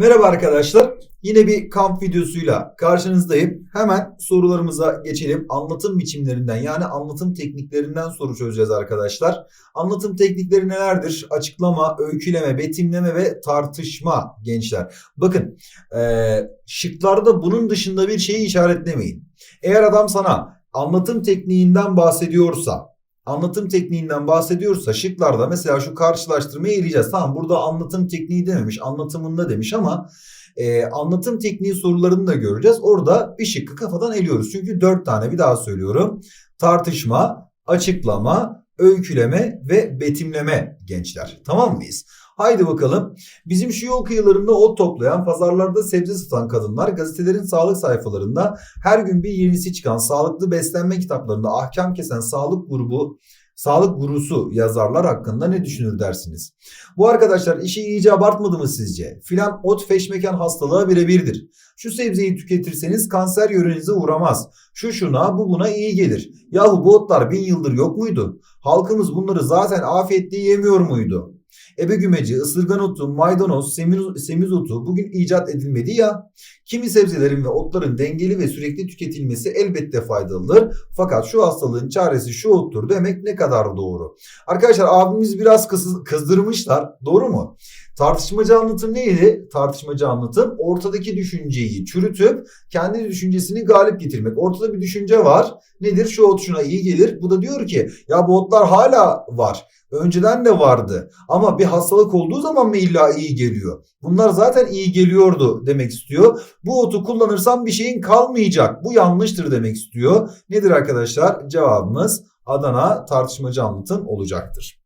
Merhaba arkadaşlar. Yine bir kamp videosuyla karşınızdayım. Hemen sorularımıza geçelim. Anlatım biçimlerinden yani anlatım tekniklerinden soru çözeceğiz arkadaşlar. Anlatım teknikleri nelerdir? Açıklama, öyküleme, betimleme ve tartışma gençler. Bakın eee, şıklarda bunun dışında bir şeyi işaretlemeyin. Eğer adam sana anlatım tekniğinden bahsediyorsa anlatım tekniğinden bahsediyorsa şıklarda mesela şu karşılaştırmayı eleyeceğiz. Tamam burada anlatım tekniği dememiş anlatımında demiş ama e, anlatım tekniği sorularını da göreceğiz. Orada bir şıkkı kafadan eliyoruz. Çünkü dört tane bir daha söylüyorum. Tartışma, açıklama, öyküleme ve betimleme gençler. Tamam mıyız? Haydi bakalım. Bizim şu yol kıyılarında ot toplayan, pazarlarda sebze satan kadınlar gazetelerin sağlık sayfalarında her gün bir yenisi çıkan sağlıklı beslenme kitaplarında ahkam kesen sağlık grubu sağlık gurusu yazarlar hakkında ne düşünür dersiniz? Bu arkadaşlar işi iyice abartmadı mı sizce? Filan ot feşmeken hastalığa birebirdir. Şu sebzeyi tüketirseniz kanser yörenize uğramaz. Şu şuna bu buna iyi gelir. Yahu bu otlar bin yıldır yok muydu? Halkımız bunları zaten afiyetle yemiyor muydu? Ebe gümeci, ısırgan otu, maydanoz, semiz, semizotu bugün icat edilmedi ya. Kimi sebzelerin ve otların dengeli ve sürekli tüketilmesi elbette faydalıdır. Fakat şu hastalığın çaresi şu ottur demek ne kadar doğru. Arkadaşlar abimiz biraz kız, kızdırmışlar. Doğru mu? Tartışmacı anlatım neydi? Tartışmacı anlatım ortadaki düşünceyi çürütüp kendi düşüncesini galip getirmek. Ortada bir düşünce var. Nedir? Şu ot şuna iyi gelir. Bu da diyor ki ya bu otlar hala var. Önceden de vardı. Ama bir hastalık olduğu zaman mı illa iyi geliyor? Bunlar zaten iyi geliyordu demek istiyor. Bu otu kullanırsam bir şeyin kalmayacak. Bu yanlıştır demek istiyor. Nedir arkadaşlar? Cevabımız Adana tartışmacı anlatım olacaktır.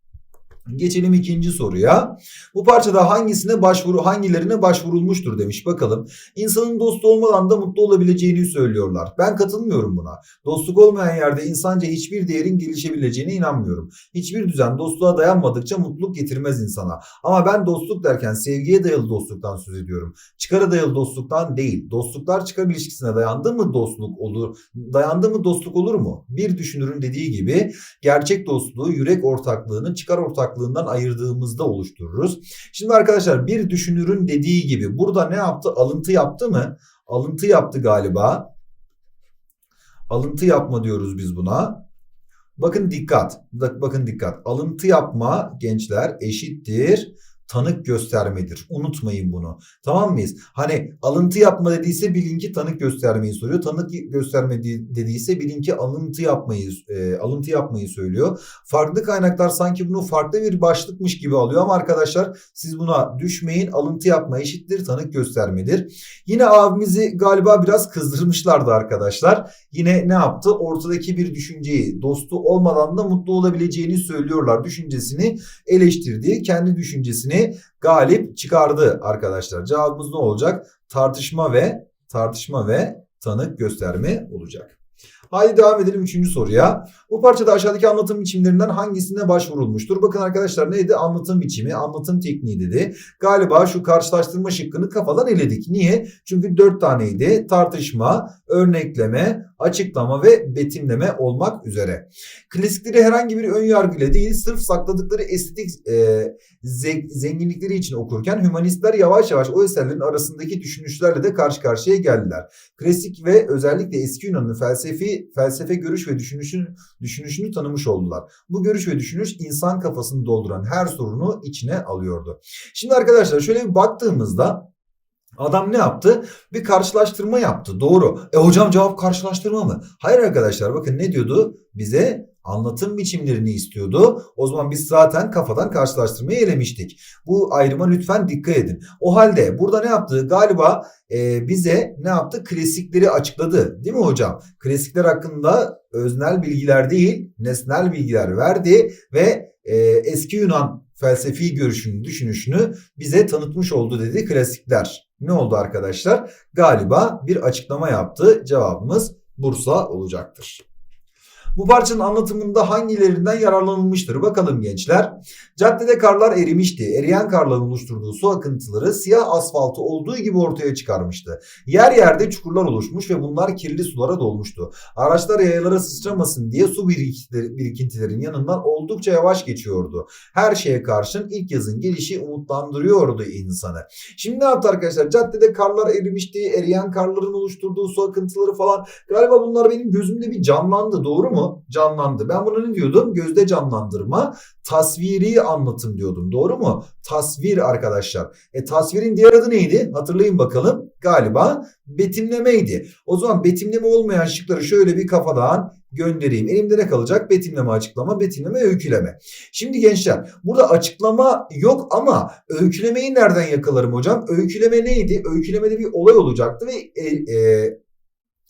Geçelim ikinci soruya. Bu parçada hangisine başvuru hangilerine başvurulmuştur demiş bakalım. İnsanın dostu olmadan da mutlu olabileceğini söylüyorlar. Ben katılmıyorum buna. Dostluk olmayan yerde insanca hiçbir değerin gelişebileceğine inanmıyorum. Hiçbir düzen dostluğa dayanmadıkça mutluluk getirmez insana. Ama ben dostluk derken sevgiye dayalı dostluktan söz ediyorum. Çıkara dayalı dostluktan değil. Dostluklar çıkar ilişkisine dayandı mı dostluk olur? Dayandı mı dostluk olur mu? Bir düşünürün dediği gibi gerçek dostluğu yürek ortaklığını çıkar ortaklığından ayırdığımızda oluştururuz. Şimdi arkadaşlar bir düşünürün dediği gibi burada ne yaptı? Alıntı yaptı mı? Alıntı yaptı galiba. Alıntı yapma diyoruz biz buna. Bakın dikkat. Bak- Bakın dikkat. Alıntı yapma gençler eşittir tanık göstermedir. Unutmayın bunu. Tamam mıyız? Hani alıntı yapma dediyse bilin ki tanık göstermeyi soruyor. Tanık gösterme di- dediyse bilin ki alıntı yapmayı e, alıntı yapmayı söylüyor. Farklı kaynaklar sanki bunu farklı bir başlıkmış gibi alıyor ama arkadaşlar siz buna düşmeyin. Alıntı yapma eşittir tanık göstermedir. Yine abimizi galiba biraz kızdırmışlardı arkadaşlar. Yine ne yaptı? Ortadaki bir düşünceyi dostu olmadan da mutlu olabileceğini söylüyorlar. Düşüncesini eleştirdi. Kendi düşüncesini galip çıkardı arkadaşlar. Cevabımız ne olacak? Tartışma ve tartışma ve tanık gösterme olacak. Haydi devam edelim üçüncü soruya. Bu parçada aşağıdaki anlatım biçimlerinden hangisine başvurulmuştur? Bakın arkadaşlar neydi? Anlatım biçimi, anlatım tekniği dedi. Galiba şu karşılaştırma şıkkını kafadan eledik. Niye? Çünkü dört taneydi. Tartışma, örnekleme, açıklama ve betimleme olmak üzere. Klasikleri herhangi bir ön yargıyla değil, sırf sakladıkları estetik e, ze- zenginlikleri için okurken hümanistler yavaş yavaş o eserlerin arasındaki düşünüşlerle de karşı karşıya geldiler. Klasik ve özellikle eski Yunan'ın felsefi felsefe görüş ve düşünüşün düşünüşünü tanımış oldular. Bu görüş ve düşünüş insan kafasını dolduran her sorunu içine alıyordu. Şimdi arkadaşlar şöyle bir baktığımızda Adam ne yaptı? Bir karşılaştırma yaptı. Doğru. E hocam cevap karşılaştırma mı? Hayır arkadaşlar bakın ne diyordu? Bize anlatım biçimlerini istiyordu. O zaman biz zaten kafadan karşılaştırmayı elemiştik. Bu ayrıma lütfen dikkat edin. O halde burada ne yaptı? Galiba e, bize ne yaptı? Klasikleri açıkladı. Değil mi hocam? Klasikler hakkında öznel bilgiler değil, nesnel bilgiler verdi ve e, eski Yunan felsefi görüşünü, düşünüşünü bize tanıtmış oldu dedi klasikler. Ne oldu arkadaşlar? Galiba bir açıklama yaptı. Cevabımız Bursa olacaktır. Bu parçanın anlatımında hangilerinden yararlanılmıştır? Bakalım gençler. Caddede karlar erimişti. Eriyen karların oluşturduğu su akıntıları siyah asfaltı olduğu gibi ortaya çıkarmıştı. Yer yerde çukurlar oluşmuş ve bunlar kirli sulara dolmuştu. Araçlar yayalara sıçramasın diye su birikintileri- birikintilerin yanından oldukça yavaş geçiyordu. Her şeye karşın ilk yazın gelişi umutlandırıyordu insanı. Şimdi ne yaptı arkadaşlar? Caddede karlar erimişti. Eriyen karların oluşturduğu su akıntıları falan. Galiba bunlar benim gözümde bir canlandı. Doğru mu? Canlandı. Ben buna ne diyordum? Gözde canlandırma, tasviri anlatım diyordum. Doğru mu? Tasvir arkadaşlar. E tasvirin diğer adı neydi? Hatırlayın bakalım. Galiba betimlemeydi. O zaman betimleme olmayan şıkları şöyle bir kafadan göndereyim. Elimde ne kalacak? Betimleme, açıklama, betimleme, öyküleme. Şimdi gençler burada açıklama yok ama öykülemeyi nereden yakalarım hocam? Öyküleme neydi? Öykülemede bir olay olacaktı ve e, e,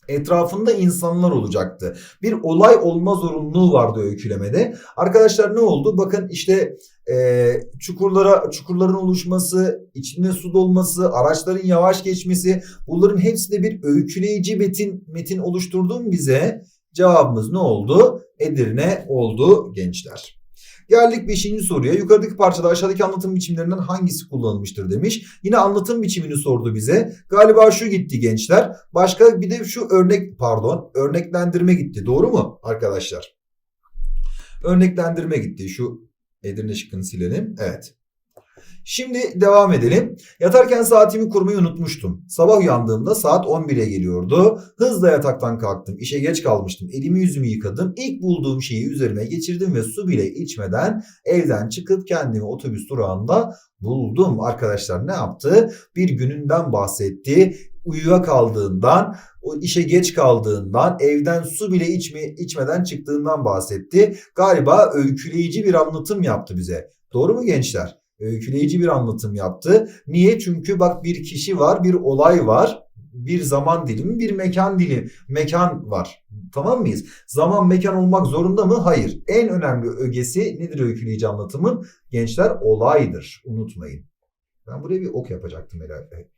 etrafında insanlar olacaktı. Bir olay olma zorunluluğu vardı öykülemede. Arkadaşlar ne oldu? Bakın işte e, çukurlara çukurların oluşması, içinde su dolması, araçların yavaş geçmesi bunların hepsi de bir öyküleyici metin metin oluşturdu mu bize? Cevabımız ne oldu? Edirne oldu gençler. Geldik 5. soruya. Yukarıdaki parçada aşağıdaki anlatım biçimlerinden hangisi kullanılmıştır demiş. Yine anlatım biçimini sordu bize. Galiba şu gitti gençler. Başka bir de şu örnek pardon örneklendirme gitti. Doğru mu arkadaşlar? Örneklendirme gitti. Şu Edirne şıkkını silelim. Evet. Şimdi devam edelim. Yatarken saatimi kurmayı unutmuştum. Sabah uyandığımda saat 11'e geliyordu. Hızla yataktan kalktım. İşe geç kalmıştım. Elimi yüzümü yıkadım. İlk bulduğum şeyi üzerime geçirdim ve su bile içmeden evden çıkıp kendimi otobüs durağında buldum. Arkadaşlar ne yaptı? Bir gününden bahsetti. Uyuyakaldığından, o işe geç kaldığından, evden su bile içme, içmeden çıktığından bahsetti. Galiba öyküleyici bir anlatım yaptı bize. Doğru mu gençler? Öyküleyici bir anlatım yaptı. Niye? Çünkü bak bir kişi var, bir olay var, bir zaman dilimi, bir mekan dili, mekan var. Tamam mıyız? Zaman mekan olmak zorunda mı? Hayır. En önemli ögesi nedir öyküleyici anlatımın? Gençler olaydır. Unutmayın. Ben buraya bir ok yapacaktım herhalde.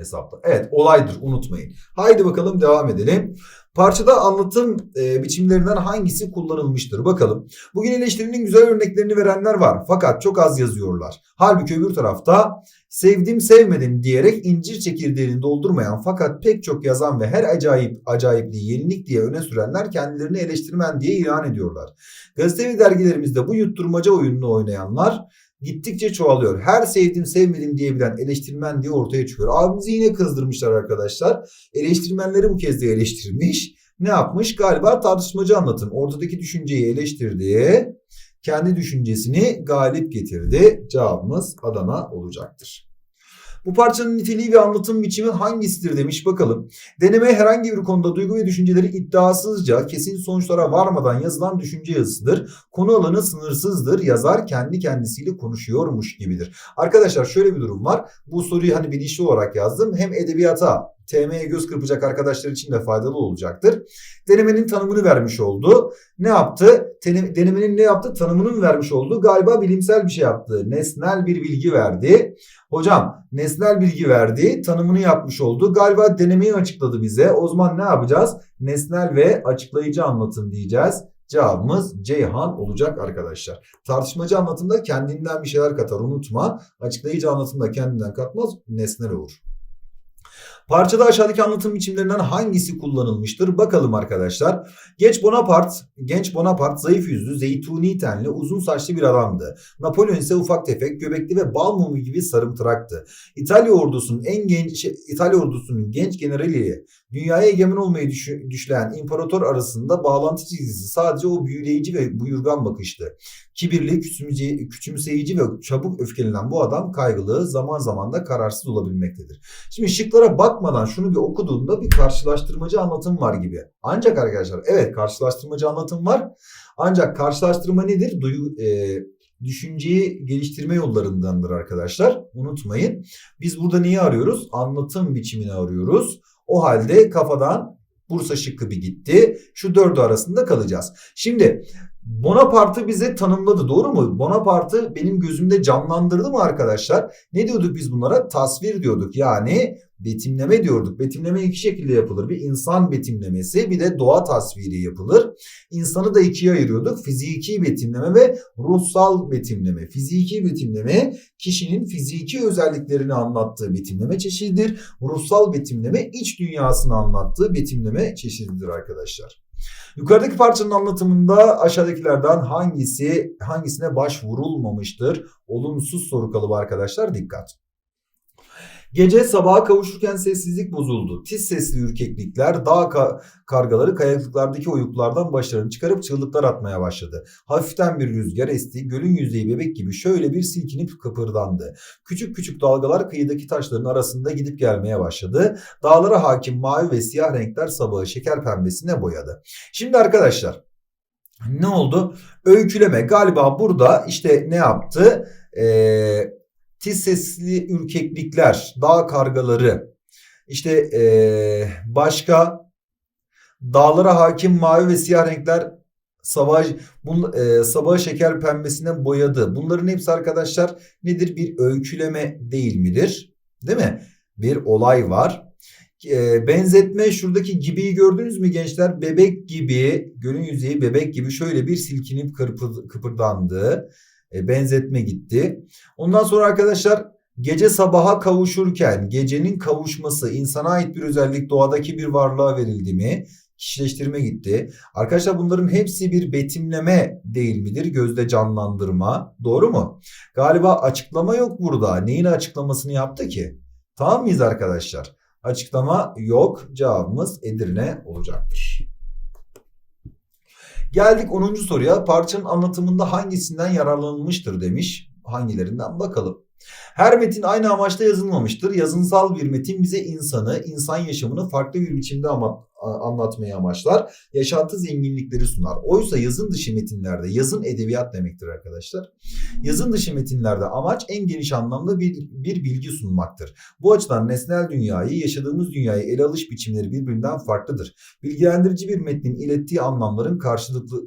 Hesapla. Evet olaydır unutmayın. Haydi bakalım devam edelim. Parçada anlatım e, biçimlerinden hangisi kullanılmıştır? Bakalım. Bugün eleştirinin güzel örneklerini verenler var. Fakat çok az yazıyorlar. Halbuki öbür tarafta sevdim sevmedim diyerek incir çekirdeğini doldurmayan fakat pek çok yazan ve her acayip acayipliği yenilik diye öne sürenler kendilerini eleştirmen diye ilan ediyorlar. Gazete ve dergilerimizde bu yutturmaca oyununu oynayanlar gittikçe çoğalıyor. Her sevdim sevmedim diyebilen eleştirmen diye ortaya çıkıyor. Abimizi yine kızdırmışlar arkadaşlar. Eleştirmenleri bu kez de eleştirmiş. Ne yapmış? Galiba tartışmacı anlatım. Ortadaki düşünceyi eleştirdi. Kendi düşüncesini galip getirdi. Cevabımız Adana olacaktır. Bu parçanın niteliği ve anlatım biçimi hangisidir demiş bakalım. Deneme herhangi bir konuda duygu ve düşünceleri iddiasızca kesin sonuçlara varmadan yazılan düşünce yazısıdır. Konu alanı sınırsızdır. Yazar kendi kendisiyle konuşuyormuş gibidir. Arkadaşlar şöyle bir durum var. Bu soruyu hani bilinçli olarak yazdım. Hem edebiyata TM'ye göz kırpacak arkadaşlar için de faydalı olacaktır. Denemenin tanımını vermiş oldu. Ne yaptı? Denemenin ne yaptı? Tanımını mı vermiş oldu? Galiba bilimsel bir şey yaptı. Nesnel bir bilgi verdi. Hocam nesnel bilgi verdi. Tanımını yapmış oldu. Galiba denemeyi açıkladı bize. O zaman ne yapacağız? Nesnel ve açıklayıcı anlatım diyeceğiz. Cevabımız Ceyhan olacak arkadaşlar. Tartışmacı anlatımda kendinden bir şeyler katar unutma. Açıklayıcı anlatımda kendinden katmaz nesnel olur. Parçada aşağıdaki anlatım biçimlerinden hangisi kullanılmıştır? Bakalım arkadaşlar. Genç Bonaparte, genç Bonaparte zayıf yüzlü, zeytuni tenli, uzun saçlı bir adamdı. Napolyon ise ufak tefek, göbekli ve bal mumu gibi sarımtıraktı. İtalya ordusunun en genç İtalya ordusunun genç generali dünyaya egemen olmayı düşleyen imparator arasında bağlantı çizgisi sadece o büyüleyici ve buyurgan bakıştı. Kibirli, küçümseyici, ve çabuk öfkelenen bu adam kaygılı, zaman zaman da kararsız olabilmektedir. Şimdi şıklara bakmadan şunu bir okuduğunda bir karşılaştırmacı anlatım var gibi. Ancak arkadaşlar evet karşılaştırmacı anlatım var. Ancak karşılaştırma nedir? Duyu, e, düşünceyi geliştirme yollarındandır arkadaşlar. Unutmayın. Biz burada neyi arıyoruz? Anlatım biçimini arıyoruz. O halde kafadan Bursa şıkkı bir gitti. Şu dördü arasında kalacağız. Şimdi Bonaparte bize tanımladı doğru mu? Bonaparte benim gözümde canlandırdı mı arkadaşlar? Ne diyorduk biz bunlara? Tasvir diyorduk. Yani betimleme diyorduk. Betimleme iki şekilde yapılır. Bir insan betimlemesi bir de doğa tasviri yapılır. İnsanı da ikiye ayırıyorduk. Fiziki betimleme ve ruhsal betimleme. Fiziki betimleme kişinin fiziki özelliklerini anlattığı betimleme çeşididir. Ruhsal betimleme iç dünyasını anlattığı betimleme çeşididir arkadaşlar. Yukarıdaki parçanın anlatımında aşağıdakilerden hangisi hangisine başvurulmamıştır? Olumsuz soru kalıbı arkadaşlar dikkat. Gece sabaha kavuşurken sessizlik bozuldu. Tiz sesli ürkeklikler, dağ ka- kargaları kayalıklardaki oyuklardan başlarını çıkarıp çığlıklar atmaya başladı. Hafiften bir rüzgar esti, gölün yüzeyi bebek gibi şöyle bir silkinip kıpırdandı. Küçük küçük dalgalar kıyıdaki taşların arasında gidip gelmeye başladı. Dağlara hakim mavi ve siyah renkler sabahı şeker pembesine boyadı. Şimdi arkadaşlar ne oldu? Öyküleme galiba burada işte ne yaptı? Eee tiz sesli ürkeklikler, dağ kargaları, işte eee, başka dağlara hakim mavi ve siyah renkler sabah, bun, eee, sabah şeker pembesine boyadı. Bunların hepsi arkadaşlar nedir? Bir öyküleme değil midir? Değil mi? Bir olay var. Eee, benzetme şuradaki gibiyi gördünüz mü gençler? Bebek gibi, gölün yüzeyi bebek gibi şöyle bir silkinip kıpırdandı. E, benzetme gitti. Ondan sonra arkadaşlar gece sabaha kavuşurken gecenin kavuşması insana ait bir özellik doğadaki bir varlığa verildi mi? Kişileştirme gitti. Arkadaşlar bunların hepsi bir betimleme değil midir? Gözde canlandırma. Doğru mu? Galiba açıklama yok burada. Neyin açıklamasını yaptı ki? Tamam mıyız arkadaşlar? Açıklama yok. Cevabımız Edirne olacaktır. Geldik 10. soruya. Parçanın anlatımında hangisinden yararlanılmıştır demiş. Hangilerinden bakalım. Her metin aynı amaçla yazılmamıştır. Yazınsal bir metin bize insanı, insan yaşamını farklı bir biçimde ama, anlatmayı amaçlar. Yaşantı zenginlikleri sunar. Oysa yazın dışı metinlerde, yazın edebiyat demektir arkadaşlar. Yazın dışı metinlerde amaç en geniş anlamda bir, bir bilgi sunmaktır. Bu açıdan nesnel dünyayı, yaşadığımız dünyayı ele alış biçimleri birbirinden farklıdır. Bilgilendirici bir metnin ilettiği anlamların karşılıklı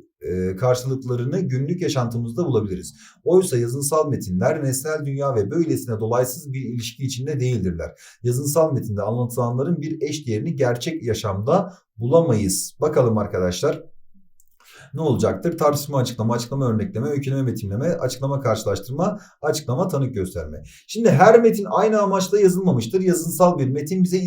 karşılıklarını günlük yaşantımızda bulabiliriz. Oysa yazınsal metinler nesnel dünya ve böylesine dolaysız bir ilişki içinde değildirler. Yazınsal metinde anlatılanların bir eş değerini gerçek yaşamda bulamayız. Bakalım arkadaşlar ne olacaktır? Tartışma açıklama, açıklama örnekleme, öyküleme betimleme, açıklama karşılaştırma, açıklama tanık gösterme. Şimdi her metin aynı amaçla yazılmamıştır. Yazınsal bir metin bize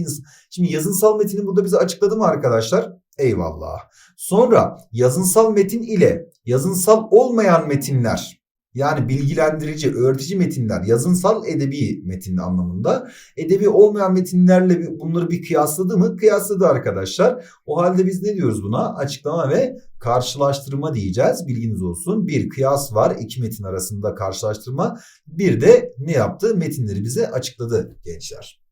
Şimdi yazınsal metini burada bize açıkladı mı arkadaşlar? Eyvallah. Sonra yazınsal metin ile yazınsal olmayan metinler yani bilgilendirici, öğretici metinler, yazınsal edebi metin anlamında. Edebi olmayan metinlerle bunları bir kıyasladı mı? Kıyasladı arkadaşlar. O halde biz ne diyoruz buna? Açıklama ve karşılaştırma diyeceğiz. Bilginiz olsun. Bir kıyas var. iki metin arasında karşılaştırma. Bir de ne yaptı? Metinleri bize açıkladı gençler.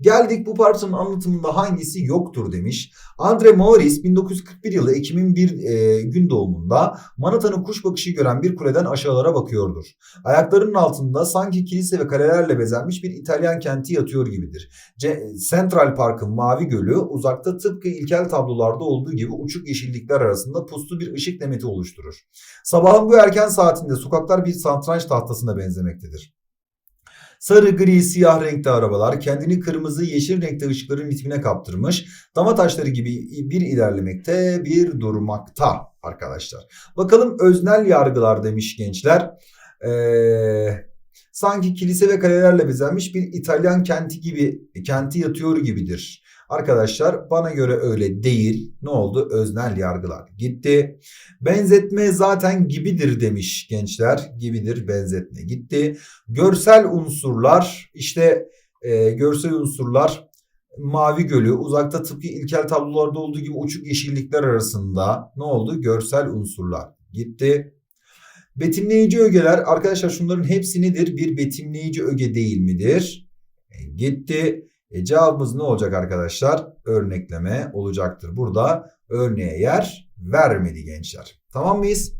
Geldik bu parçanın anlatımında hangisi yoktur demiş. Andre Maurice 1941 yılı Ekim'in bir e, gün doğumunda Manhattan'ın kuş bakışı gören bir kuleden aşağılara bakıyordur. Ayaklarının altında sanki kilise ve kalelerle bezenmiş bir İtalyan kenti yatıyor gibidir. Ce- Central Park'ın mavi gölü uzakta tıpkı ilkel tablolarda olduğu gibi uçuk yeşillikler arasında puslu bir ışık demeti oluşturur. Sabahın bu erken saatinde sokaklar bir satranç tahtasına benzemektedir. Sarı, gri, siyah renkte arabalar kendini kırmızı, yeşil renkte ışıkların ritmine kaptırmış. Dama taşları gibi bir ilerlemekte, bir durmakta arkadaşlar. Bakalım öznel yargılar demiş gençler. Ee, sanki kilise ve kalelerle bezenmiş bir İtalyan kenti gibi kenti yatıyor gibidir. Arkadaşlar bana göre öyle değil. Ne oldu? Öznel yargılar gitti. Benzetme zaten gibidir demiş gençler. Gibidir benzetme gitti. Görsel unsurlar işte e, görsel unsurlar mavi gölü uzakta tıpkı ilkel tablolarda olduğu gibi uçuk yeşillikler arasında ne oldu? Görsel unsurlar gitti. Betimleyici ögeler arkadaşlar şunların hepsi nedir? Bir betimleyici öge değil midir? E, gitti. E, cevabımız ne olacak arkadaşlar? Örnekleme olacaktır. Burada örneğe yer vermedi gençler. Tamam mıyız?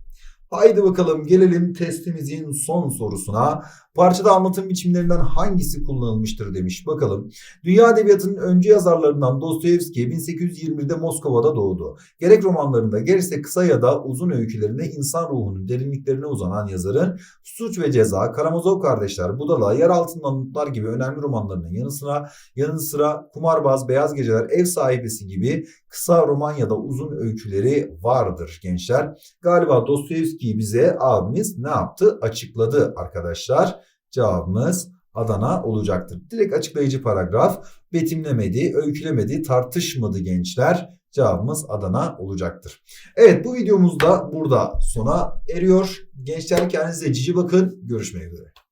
Haydi bakalım gelelim testimizin son sorusuna. Parçada anlatım biçimlerinden hangisi kullanılmıştır demiş. Bakalım. Dünya Edebiyatı'nın öncü yazarlarından Dostoyevski 1821'de Moskova'da doğdu. Gerek romanlarında gerekse kısa ya da uzun öykülerinde insan ruhunun derinliklerine uzanan yazarın Suç ve Ceza, Karamazov Kardeşler, Budala, Yer Altından Umutlar gibi önemli romanlarının yanı sıra, yanı sıra Kumarbaz, Beyaz Geceler, Ev Sahibesi gibi kısa roman ya da uzun öyküleri vardır gençler. Galiba Dostoyevski'yi bize abimiz ne yaptı? Açıkladı arkadaşlar. Cevabımız Adana olacaktır. Direkt açıklayıcı paragraf betimlemedi, öykülemedi, tartışmadı gençler. Cevabımız Adana olacaktır. Evet bu videomuz da burada sona eriyor. Gençler kendinize cici bakın. Görüşmek üzere.